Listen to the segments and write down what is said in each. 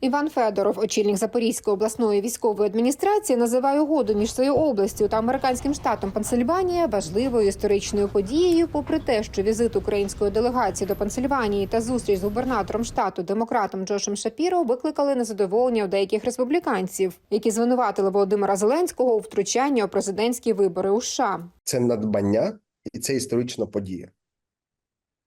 Іван Федоров, очільник Запорізької обласної військової адміністрації, називає угоду між своєю областю та американським штатом Пенсильванія важливою історичною подією. Попри те, що візит української делегації до Пенсильванії та зустріч з губернатором штату демократом Джошем Шапіро викликали незадоволення у деяких республіканців, які звинуватили Володимира Зеленського у втручання у президентські вибори у США. це надбання і це історична подія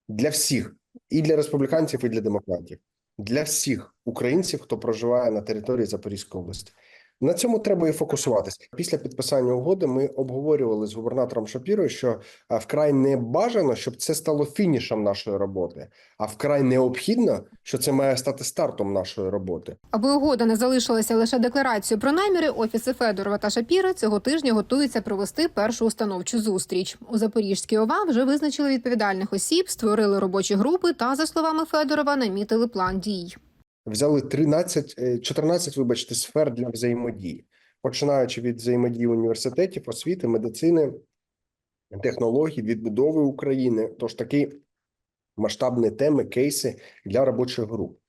для всіх, і для республіканців, і для демократів, для всіх українців, хто проживає на території Запорізької області. На цьому треба і фокусуватися. Після підписання угоди ми обговорювали з губернатором Шапірою, що вкрай не бажано, щоб це стало фінішем нашої роботи, а вкрай необхідно, що це має стати стартом нашої роботи. Аби угода не залишилася лише декларацією про наміри, офіси Федорова та Шапіра цього тижня готуються провести першу установчу зустріч. У Запорізькій ОВА вже визначили відповідальних осіб, створили робочі групи та, за словами Федорова, намітили план дій. Взяли 13, е, 14, вибачте, сфер для взаємодії, починаючи від взаємодії університетів, освіти, медицини, технологій, відбудови України. Тож такі масштабні теми, кейси для робочих груп.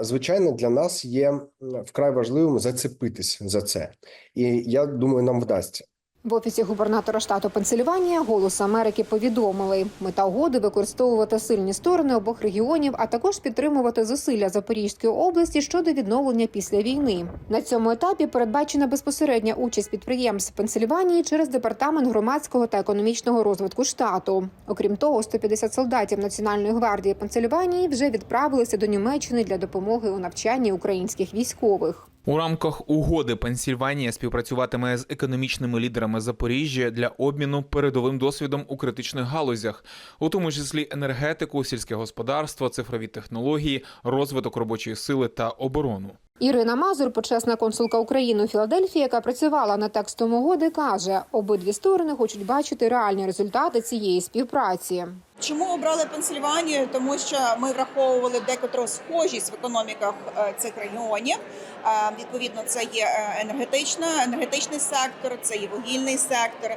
Звичайно, для нас є вкрай важливим зацепитись за це, і я думаю, нам вдасться. В офісі губернатора штату Пенсильванія «Голос Америки повідомили, мета угоди використовувати сильні сторони обох регіонів, а також підтримувати зусилля Запорізької області щодо відновлення після війни. На цьому етапі передбачена безпосередня участь підприємств Пенсильванії через департамент громадського та економічного розвитку штату. Окрім того, 150 солдатів Національної гвардії Пенсильванії вже відправилися до Німеччини для допомоги у навчанні українських військових. У рамках угоди Пенсільванія співпрацюватиме з економічними лідерами Запоріжжя для обміну передовим досвідом у критичних галузях, у тому числі енергетику, сільське господарство, цифрові технології, розвиток робочої сили та оборону. Ірина Мазур, почесна консулка України у Філадельфії, яка працювала над текстом угоди, каже, обидві сторони хочуть бачити реальні результати цієї співпраці. Чому обрали Пенсильванію? Тому що ми враховували декотру схожість в економіках е, цих регіонів. Е, Відповідно, це є е, енергетична, енергетичний сектор, це є вугільний сектор,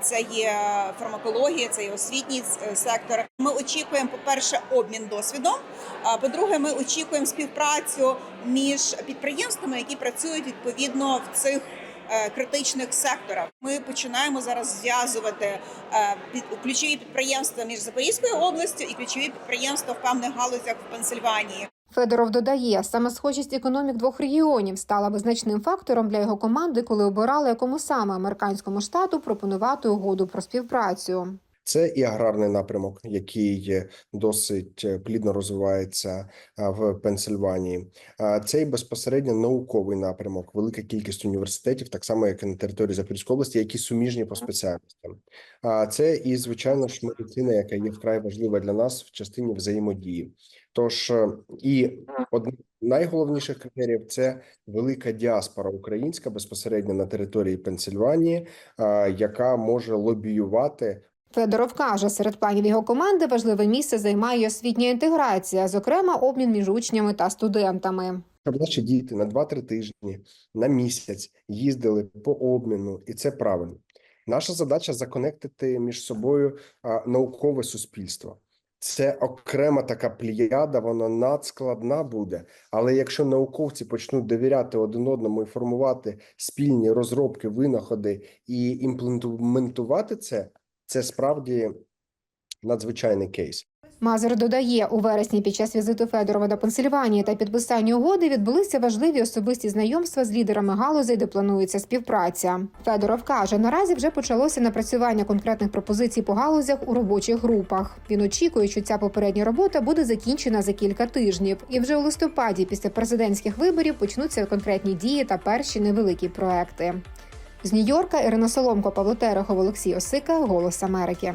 це є фармакологія, це є освітній сектор. Ми очікуємо, по-перше, обмін досвідом. А по-друге, ми очікуємо співпрацю між підприємствами, які працюють відповідно в цих критичних секторах. Ми починаємо зараз зв'язувати е, під ключові підприємства між Запорізькою областю і ключові підприємства в певних галузях в Пенсильванії. Федоров додає, саме схожість економік двох регіонів стала визначним фактором для його команди, коли обирали якому саме американському штату пропонувати угоду про співпрацю. Це і аграрний напрямок, який досить е, плідно розвивається в Пенсильванії. Це і безпосередньо науковий напрямок, велика кількість університетів, так само як і на території Запорізької області, які суміжні по спеціальностям. А це і звичайно ж медицина, яка є вкрай важлива для нас в частині взаємодії. Тож е, і одним з найголовніших критеріїв це велика діаспора українська безпосередньо на території Пенсильванії, яка може лобіювати Федоров каже, серед планів його команди важливе місце займає освітня інтеграція, зокрема обмін між учнями та студентами. щоб наші діти на 2-3 тижні, на місяць їздили по обміну, і це правильно. Наша задача законектити між собою наукове суспільство. Це окрема така пліяда, вона надскладна буде. Але якщо науковці почнуть довіряти один одному і формувати спільні розробки, винаходи і імплементувати це, це справді надзвичайний кейс. Мазур додає, у вересні під час візиту Федорова до Пенсильванії та підписання угоди відбулися важливі особисті знайомства з лідерами галузей, де планується співпраця. Федоров каже, наразі вже почалося напрацювання конкретних пропозицій по галузях у робочих групах. Він очікує, що ця попередня робота буде закінчена за кілька тижнів, і вже у листопаді, після президентських виборів, почнуться конкретні дії та перші невеликі проекти. З Нью-Йорка Ірина Соломко, Павло Терехов, Олексій Осика, Голос Америки.